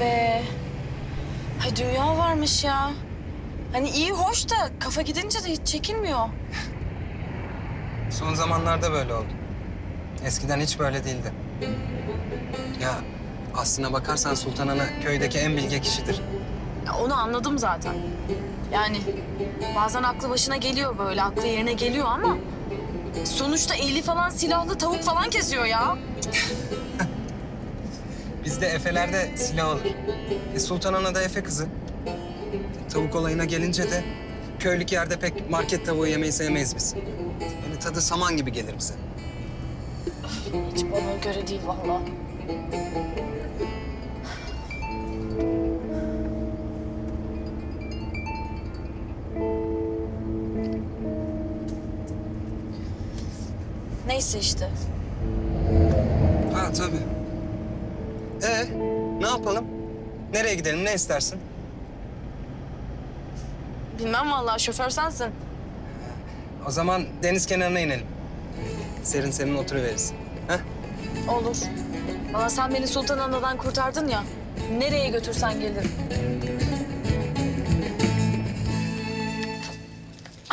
be. Ay dünya varmış ya. Hani iyi hoş da kafa gidince de hiç çekilmiyor. Son zamanlarda böyle oldu. Eskiden hiç böyle değildi. Ya aslına bakarsan Sultan Ana köydeki en bilge kişidir. Ya onu anladım zaten. Yani bazen aklı başına geliyor böyle, aklı yerine geliyor ama... Sonuçta eli falan silahlı tavuk falan kesiyor ya. Bizde Efelerde silah olur. E, Sultan Ana da Efe kızı. E, tavuk olayına gelince de köylük yerde pek market tavuğu yemeyi sevmeyiz biz. Yani tadı saman gibi gelir bize. Hiç bana göre değil vallahi. Neyse işte. Ha tabii. Ee, ne yapalım? Nereye gidelim, ne istersin? Bilmem vallahi şoför sensin. O zaman deniz kenarına inelim. Serin serin oturuveririz. Ha? Olur. Valla sen beni Sultan Ana'dan kurtardın ya. Nereye götürsen gelirim.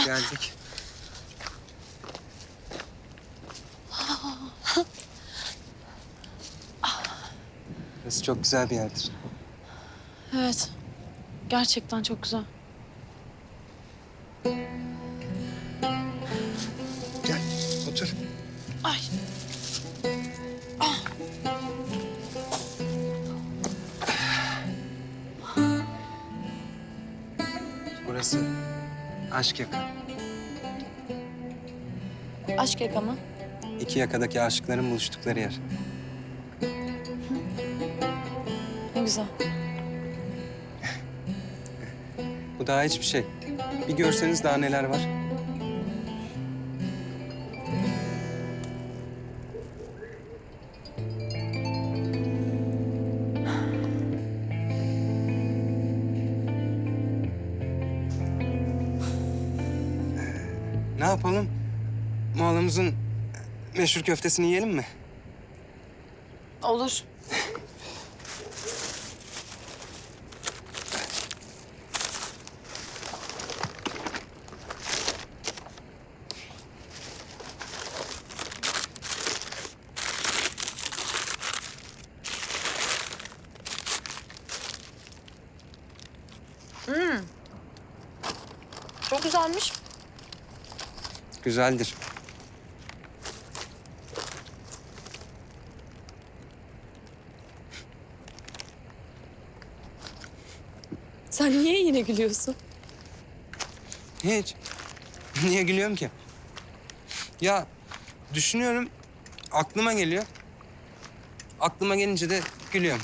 Geldik. Çok güzel bir yerdir. Evet. Gerçekten çok güzel. Gel, otur. Ay. Burası aşk yaka. Aşk yaka mı? İki yakadaki aşıkların buluştukları yer. Güzel. Bu daha hiçbir şey. Bir görseniz daha neler var. Ne yapalım? Moğolumuzun meşhur köftesini yiyelim mi? Olur. Hmm. Çok güzelmiş. Güzeldir. Sen niye yine gülüyorsun? Hiç. Niye gülüyorum ki? Ya düşünüyorum, aklıma geliyor. Aklıma gelince de gülüyorum.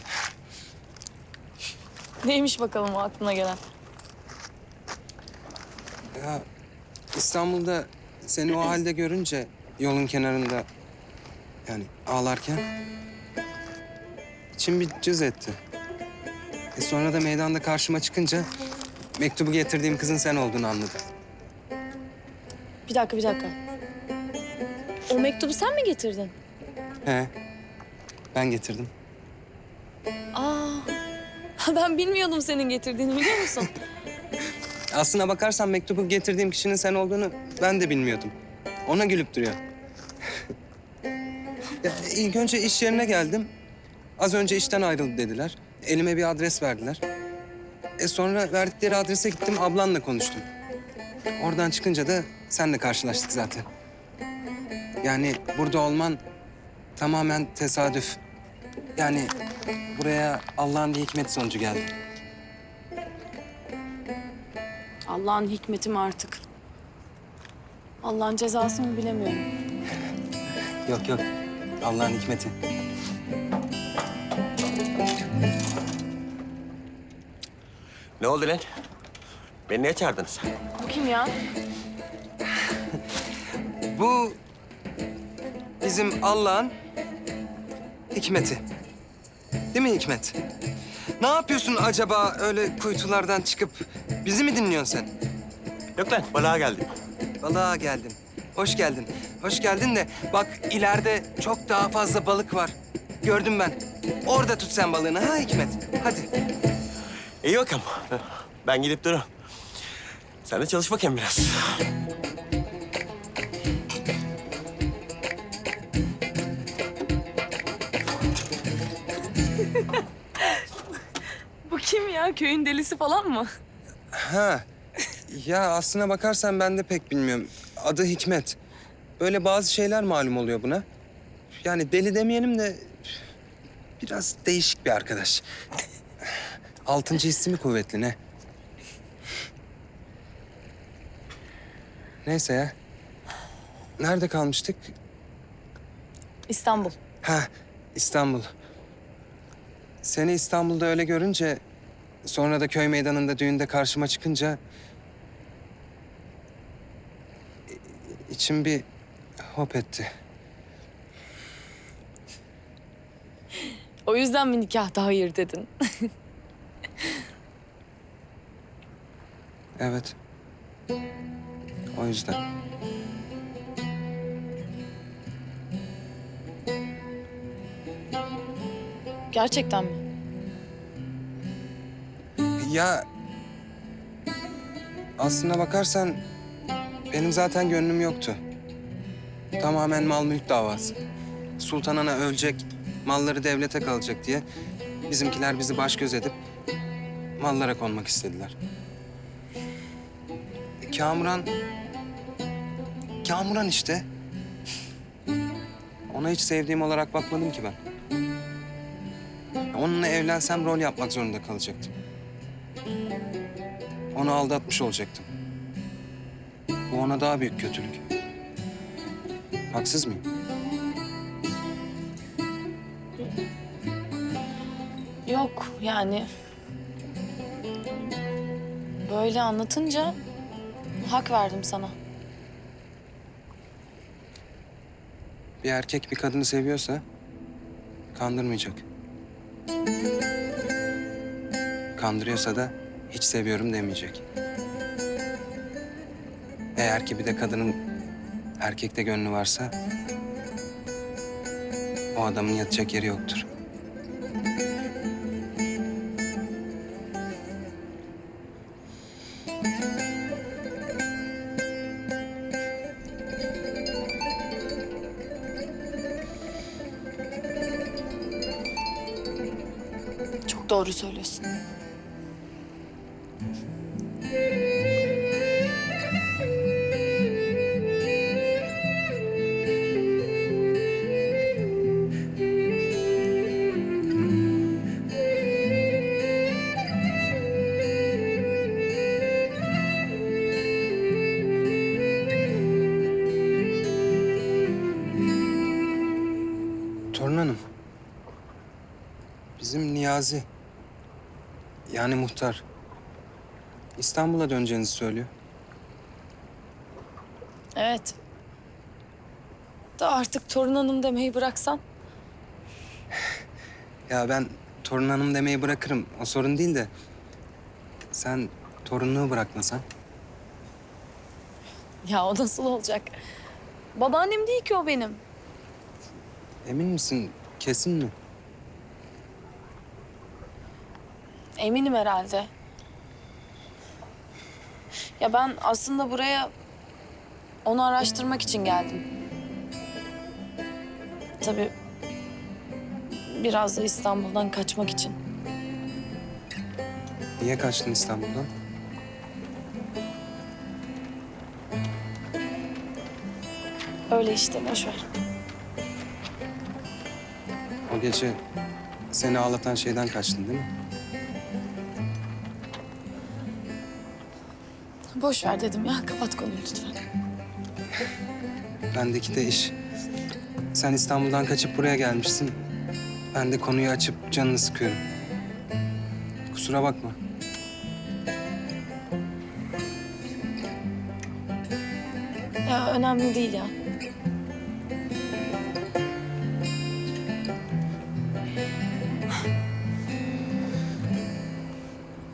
Neymiş bakalım o aklına gelen? Ya İstanbul'da seni o halde görünce yolun kenarında yani ağlarken içim bir cız etti. E sonra da meydanda karşıma çıkınca mektubu getirdiğim kızın sen olduğunu anladım. Bir dakika, bir dakika. O mektubu sen mi getirdin? He. Ben getirdim. Aa, ben bilmiyordum senin getirdiğini biliyor musun? Aslına bakarsan mektubu getirdiğim kişinin sen olduğunu ben de bilmiyordum. Ona gülüp duruyor. ya, ilk önce iş yerine geldim. Az önce işten ayrıldı dediler. Elime bir adres verdiler. E sonra verdikleri adrese gittim, ablanla konuştum. Oradan çıkınca da senle karşılaştık zaten. Yani burada olman tamamen tesadüf. Yani buraya Allah'ın bir hikmeti sonucu geldi. Allah'ın hikmeti mi artık? Allah'ın cezası mı bilemiyorum. Yok yok. Allah'ın hikmeti. Ne oldu lan? Beni niye çağırdınız? Bu kim ya? Bu bizim Allah'ın hikmeti. Değil mi Hikmet? Ne yapıyorsun acaba öyle kuytulardan çıkıp bizi mi dinliyorsun sen? Yok lan, balığa geldim. Balığa geldin. Hoş geldin. Hoş geldin de bak ileride çok daha fazla balık var. Gördüm ben. Orada tut sen balığını ha Hikmet. Hadi. İyi bakalım. Ben gidip dururum. Sen de çalış bakayım biraz. Ya? Köyün delisi falan mı? Ha. Ya aslına bakarsan ben de pek bilmiyorum. Adı Hikmet. Böyle bazı şeyler malum oluyor buna. Yani deli demeyelim de biraz değişik bir arkadaş. Altıncı hissi mi kuvvetli ne? Neyse ya. Nerede kalmıştık? İstanbul. Ha, İstanbul. Seni İstanbul'da öyle görünce... ...sonra da köy meydanında düğünde karşıma çıkınca... ...içim bir hop etti. O yüzden mi nikahta hayır dedin? Evet. O yüzden. Gerçekten mi? Ya... Aslına bakarsan... ...benim zaten gönlüm yoktu. Tamamen mal mülk davası. Sultan Ana ölecek, malları devlete kalacak diye... ...bizimkiler bizi baş göz edip... ...mallara konmak istediler. Kamuran... Kamuran işte. Ona hiç sevdiğim olarak bakmadım ki ben. Onunla evlensem rol yapmak zorunda kalacaktım. Onu aldatmış olacaktım. Bu ona daha büyük kötülük. Haksız mıyım? Yok yani. Böyle anlatınca hak verdim sana. Bir erkek bir kadını seviyorsa kandırmayacak. Kandırıyorsa da hiç seviyorum demeyecek. Eğer ki bir de kadının erkekte gönlü varsa o adamın yatacak yeri yoktur. Çok doğru söylüyorsun. Niyazi. Yani muhtar. İstanbul'a döneceğinizi söylüyor. Evet. Da artık torun hanım demeyi bıraksan. Ya ben torun hanım demeyi bırakırım. O sorun değil de... Sen torunluğu bırakmasan. Ya o nasıl olacak? Babaannem değil ki o benim. Emin misin? Kesin mi? Eminim herhalde. Ya ben aslında buraya onu araştırmak için geldim. Tabii biraz da İstanbul'dan kaçmak için. Niye kaçtın İstanbul'dan? Öyle işte boş ver. O gece seni ağlatan şeyden kaçtın değil mi? Boş ver dedim ya. Kapat konuyu lütfen. Bendeki de iş. Sen İstanbul'dan kaçıp buraya gelmişsin. Ben de konuyu açıp canını sıkıyorum. Kusura bakma. Ya önemli değil ya.